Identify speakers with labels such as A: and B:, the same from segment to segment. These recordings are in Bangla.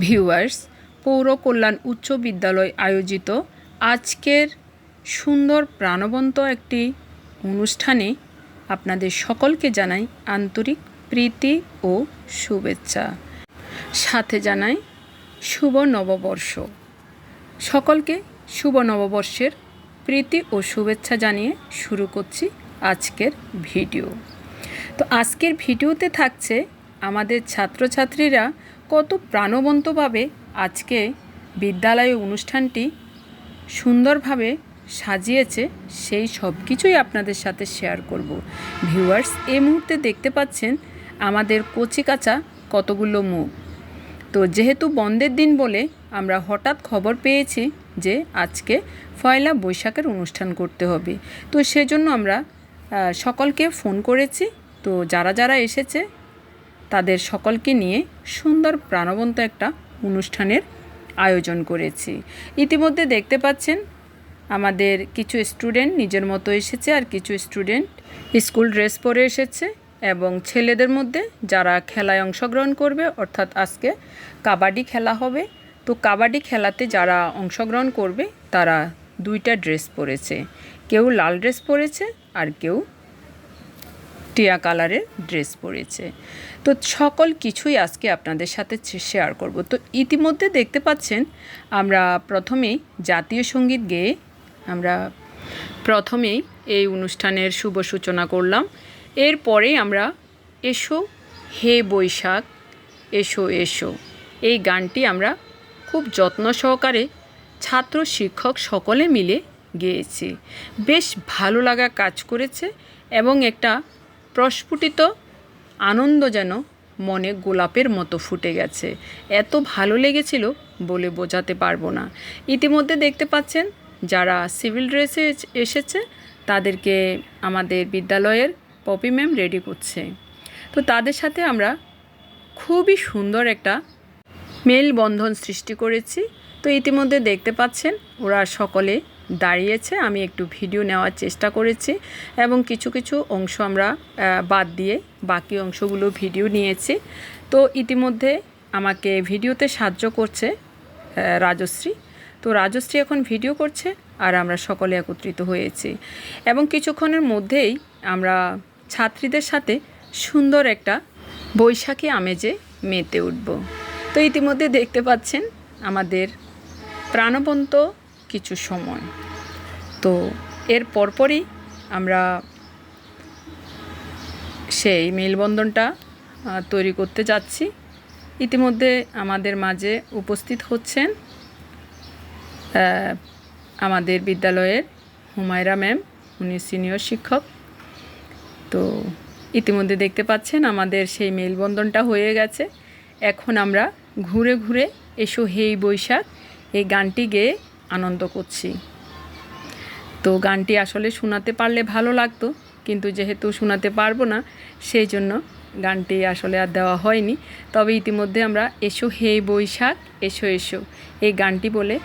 A: ভিউয়ার্স, পৌর কল্যাণ উচ্চ বিদ্যালয় আয়োজিত আজকের সুন্দর প্রাণবন্ত একটি অনুষ্ঠানে আপনাদের সকলকে জানাই আন্তরিক প্রীতি ও শুভেচ্ছা। সাথে জানাই শুভ নববর্ষ। সকলকে শুভ নববর্ষের প্রীতি ও শুভেচ্ছা জানিয়ে শুরু করছি আজকের ভিডিও। তো আজকের ভিডিওতে থাকছে আমাদের ছাত্রছাত্রীরা কত প্রাণবন্তভাবে আজকে বিদ্যালয় অনুষ্ঠানটি সুন্দরভাবে সাজিয়েছে, সেই সব কিছুই আপনাদের সাথে শেয়ার করব। ভিউয়ার্স এই মুহূর্তে দেখতে পাচ্ছেন আমাদের কচিকাচা কতগুলো মুখ। তো যেহেতু বন্ধের দিন বলে আমরা হঠাৎ খবর পেয়েছি যে আজকে পয়লা বৈশাখের অনুষ্ঠান করতে হবে। তো সেজন্য আমরা সকলকে ফোন করেছি। তো যারা যারা এসেছে তাদের সকলকে নিয়ে সুন্দর প্রাণবন্ত একটা অনুষ্ঠানের আয়োজন করেছি। ইতিমধ্যে দেখতে পাচ্ছেন, আমাদের কিছু স্টুডেন্ট নিজের মতো এসেছে আর কিছু স্টুডেন্ট স্কুল ড্রেস পরে এসেছে এবং ছেলেদের মধ্যে যারা খেলায় অংশগ্রহণ করবে, অর্থাৎ আজকে কাবাডি খেলা হবে, তো কাবাডি খেলাতে যারা অংশগ্রহণ করবে, তারা দুইটা ড্রেস পরেছে। কেউ লাল ড্রেস পরেছে আর কেউ টিয়া কালারের ড্রেস পরেছে। তো সকল কিছুই আজকে আপনাদের সাথে শেয়ার করব। তো ইতিমধ্যে দেখতে পাচ্ছেন, আমরা প্রথমেই জাতীয় সংগীত গেয়ে আমরা প্রথমেই এই অনুষ্ঠানের শুভ সূচনা করলাম। এরপরে আমরা এসো হে বৈশাখ, এসো এসো। এই গানটি আমরা খুব যত্ন সহকারে ছাত্র, শিক্ষক সকলে মিলে গেয়েছি। বেশ ভালো লাগা কাজ করেছে এবং একটা প্রস্ফুটিত, আনন্দ যেন মনে গোলাপের মতো ফুটে গেছে। এত ভালো লেগেছিল বলে বোঝাতে পারব না। ইতিমধ্যে দেখতে পাচ্ছেন, যারা সিভিল ড্রেসে এসেছে, তাদেরকে আমাদের বিদ্যালয়ের পপি ম্যাম রেডি করছে। তো তাদের সাথে আমরা খুবই সুন্দর একটা মেলবন্ধন সৃষ্টি করেছি। তো ইতিমধ্যে দেখতে পাচ্ছেন, ওরা সকলে দাঁড়িয়েছে, আমি একটু ভিডিও নেওয়ার চেষ্টা করেছি এবং কিছু কিছু অংশ আমরা বাদ দিয়ে বাকি অংশগুলো ভিডিও নিয়েছি। তো ইতিমধ্যে আমাকে ভিডিওতে সাহায্য করছে রাজশ্রী। তো রাজশ্রী এখন ভিডিও করছে আর আমরা সকলে একত্রিত হয়েছি। এবং কিছুক্ষণের মধ্যেই আমরা ছাত্রীদের সাথে সুন্দর একটা বৈশাখী আমেজে মেতে উঠব। তো ইতিমধ্যে দেখতে পাচ্ছেন আমাদের প্রাণবন্ত কিছু সময়। তো এর পরপরই আমরা সেই মেলবন্ধনটা তৈরি করতে যাচ্ছি। ইতিমধ্যে আমাদের মাঝে উপস্থিত হচ্ছেন আমাদের বিদ্যালয়ের হুমায়রা ম্যাম, উনি সিনিয়র শিক্ষক। তো ইতিমধ্যে দেখতে পাচ্ছেন আমাদের সেই মেলবন্ধনটা হয়ে গেছে। এখন আমরা ঘুরে ঘুরে এসো হেই বৈশাখ, এই গানটি গেয়ে আনন্দ করছি। তো গানটি আসলে শোনাতে পারলে ভালো লাগতো, কিন্তু যেহেতু শোনাতে পারব না, সেই জন্য গানটি আসলে আর দেওয়া হয়নি। তবে ইতিমধ্যে আমরা এসো হে বৈশাখ, এসো এসো। এই গানটি বলে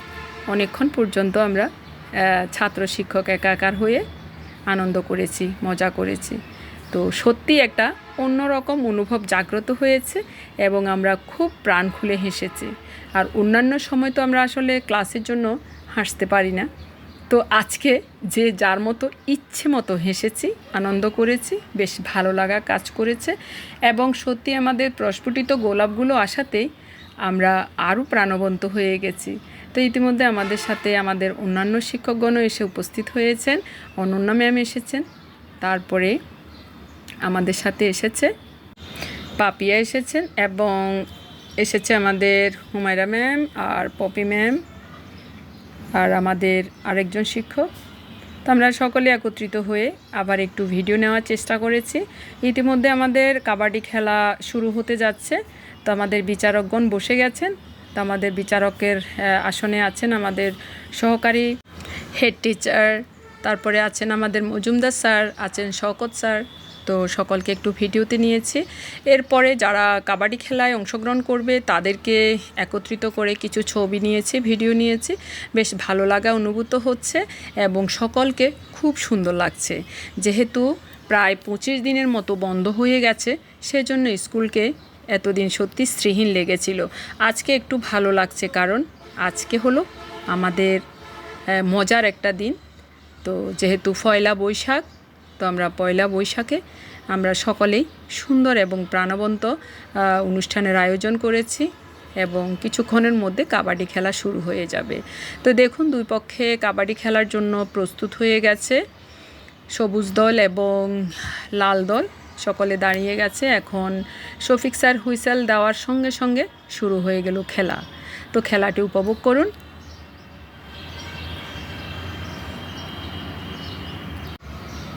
A: অনেকক্ষণ পর্যন্ত আমরা ছাত্র শিক্ষক একাকার হয়ে আনন্দ করেছি, মজা করেছি। তো সত্যি একটা অন্যরকম অনুভব জাগ্রত হয়েছে এবং আমরা খুব প্রাণ খুলে হেসেছি। আর অন্যান্য সময় তো আমরা আসলে ক্লাসের জন্য হাসতে পারি না। তো আজকে যে যার মতো ইচ্ছে মতো হেসেছি, আনন্দ করেছি, বেশ ভালো লাগা কাজ করেছে এবং সত্যি আমাদের প্রস্ফুটিত গোলাপগুলো আসাতেই আমরা আরও প্রাণবন্ত হয়ে গেছি। তো ইতিমধ্যে আমাদের সাথে আমাদের অন্যান্য শিক্ষকগণও এসে উপস্থিত হয়েছেন, অনন্যা ম্যাম এসেছেন, তারপরে আমাদের সাথে এসেছে পাপিয়া এসেছেন এবং এসেছে আমাদের হুমায়রা ম্যাম আর পপি ম্যাম আর আমাদের আরেকজন শিক্ষক। তো আমরা সকলে একত্রিত হয়ে আবার একটু ভিডিও নেওয়ার চেষ্টা করেছি। ইতিমধ্যে আমাদের কাবাডি খেলা শুরু হতে যাচ্ছে। তো আমাদের বিচারকগণ বসে গেছেন। তো আমাদের বিচারকের আসনে আছেন আমাদের সহকারী হেড টিচার, তারপরে আছেন আমাদের মজুমদার স্যার, আছেন শওকত স্যার। তো সকলকে একটু ভিডিওতে নিয়েছি। এরপরে যারা কাবাডি খেলায় অংশগ্রহণ করবে, তাদেরকে একত্রিত করে কিছু ছবি নিয়েছি, ভিডিও নিয়েছি। বেশ ভালো লাগা অনুভূত হচ্ছে এবং সকলকে খুব সুন্দর লাগছে। যেহেতু প্রায় পঁচিশ দিনের মতো বন্ধ হয়ে গেছে, সেজন্য স্কুলকে এতদিন সত্যি শ্রীহীন লেগেছিল। আজকে একটু ভালো লাগছে কারণ আজকে হলো আমাদের মজার একটা দিন। তো যেহেতু পয়লা বৈশাখ তো আমরা পয়লা বৈশাখে আমরা সকলেই সুন্দর এবং প্রাণবন্ত অনুষ্ঠানের আয়োজন করেছি এবং কিছুক্ষণের মধ্যে কাবাডি খেলা শুরু হয়ে যাবে। তো দেখুন, দুই পক্ষে কাবাডি খেলার জন্য প্রস্তুত হয়ে গেছে। সবুজ দল এবং লাল দল সকলে দাঁড়িয়ে গেছে। এখন শফিক স্যার হুইসেল দেওয়ার সঙ্গে সঙ্গে শুরু হয়ে গেল খেলা। তো খেলাটি উপভোগ করুন।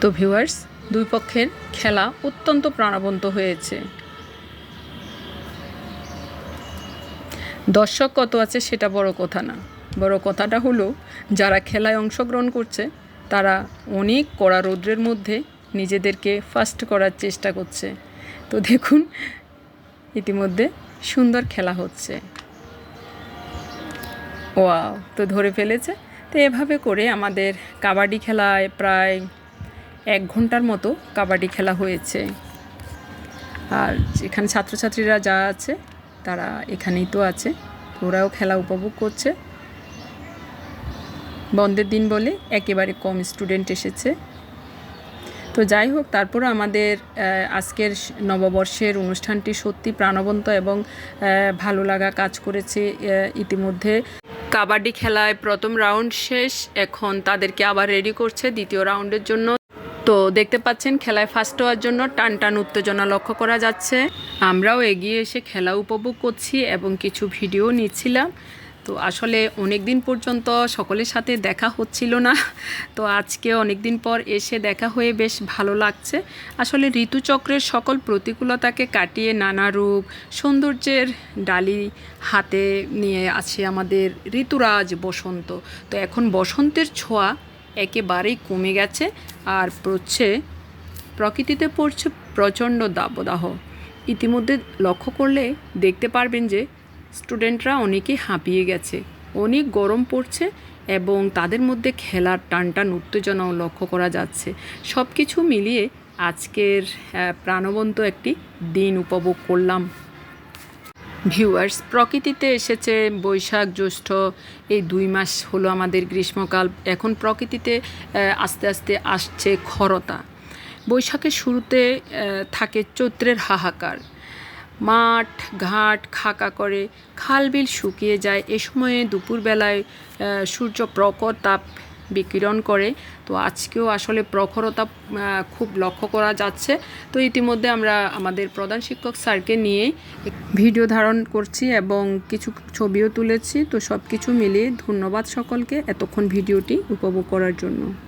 A: তো ভিউয়ার্স, দুই পক্ষের খেলা অত্যন্ত প্রাণবন্ত হয়েছে। দর্শক কত আছে সেটা বড় কথা না। বড় কথাটা হলো, যারা খেলায় অংশগ্রহণ করছে, তারা অনেক কড়া রৌদ্রের মধ্যে নিজেদেরকে ফার্স্ট করার চেষ্টা করছে। তো দেখুন, ইতিমধ্যে সুন্দর খেলা হচ্ছে। ওয়াও, তো ধরে ফেলেছে। তো এভাবে করে আমাদের কাবাডি খেলায় প্রায় এক ঘণ্টার মতো কাবাডি খেলা হয়েছে। আর এখানে ছাত্রছাত্রীরা যা আছে, তারা এখানেই তো আছে। ওরাও খেলা উপভোগ করছে। বন্ধের দিন বলে একেবারে কম স্টুডেন্ট এসেছে। তো যাই হোক তারপরে আমাদের আজকের নববর্ষের অনুষ্ঠানটি সত্যি প্রাণবন্ত এবং ভালো লাগা কাজ করেছে ইতিমধ্যে। কাবাডি খেলায় প্রথম রাউন্ড শেষ, এখন তাদেরকে আবার রেডি করছে দ্বিতীয় রাউন্ডের জন্য। তো দেখতে পাচ্ছেন, খেলায় ফার্স্ট হওয়ার জন্য টান টান উত্তেজনা লক্ষ্য করা যাচ্ছে। আমরাও এগিয়ে এসে খেলা উপভোগ করছি এবং কিছু ভিডিও নিচ্ছিলাম। তো আসলে অনেক দিন পর্যন্ত সকলের সাথে দেখা হচ্ছিল না। তো আজকে অনেক দিন পর এসে দেখা হয়ে বেশ ভালো লাগছে। আসলে ঋতুচক্রের সকল প্রতিকূলতাকে কাটিয়ে নানা রূপ, সৌন্দর্যের ডালি হাতে নিয়ে আছে আমাদের ঋতুরাজ বসন্ত। তো এখন বসন্তের ছোঁয়া একেবারেই কমে গেছে। আর পড়ছে, প্রকৃতিতে পড়ছে প্রচণ্ড দাবদাহ। ইতিমধ্যে লক্ষ্য করলে দেখতে পারবেন যে, স্টুডেন্টরা অনেকেই হাঁপিয়ে গেছে, অনেক গরম পড়ছে এবং তাদের মধ্যে খেলার টান টান উত্তেজনাও লক্ষ্য করা যাচ্ছে। সব কিছু মিলিয়ে আজকের প্রাণবন্ত একটি দিন উপভোগ করলাম। ভিউয়ার্স প্রকৃতিতে এসেছে বৈশাখ, জ্যৈষ্ঠ, এই দুই মাস হলো আমাদের গ্রীষ্মকাল। এখন প্রকৃতিতে আস্তে আস্তে আসছে খরতা বৈশাখের শুরুতে থাকে চৈত্রের হাহাকার। মাঠ, ঘাট খাকা করে খাল বিল শুকিয়ে যায়। এ সময়ে দুপুরবেলায় সূর্য প্রখর তাপ বিকিরণ করে। তো আজকেও আসলে প্রখরতা খুব লক্ষ্য করা যাচ্ছে। তো ইতিমধ্যে আমরা আমাদের প্রধান শিক্ষক স্যারকে নিয়ে ভিডিও ধারণ করছি এবং কিছু ছবিও তুলেছি। তো সব কিছু মিলিয়ে ধন্যবাদ সকলকে এতক্ষণ ভিডিওটি উপভোগ করার জন্য।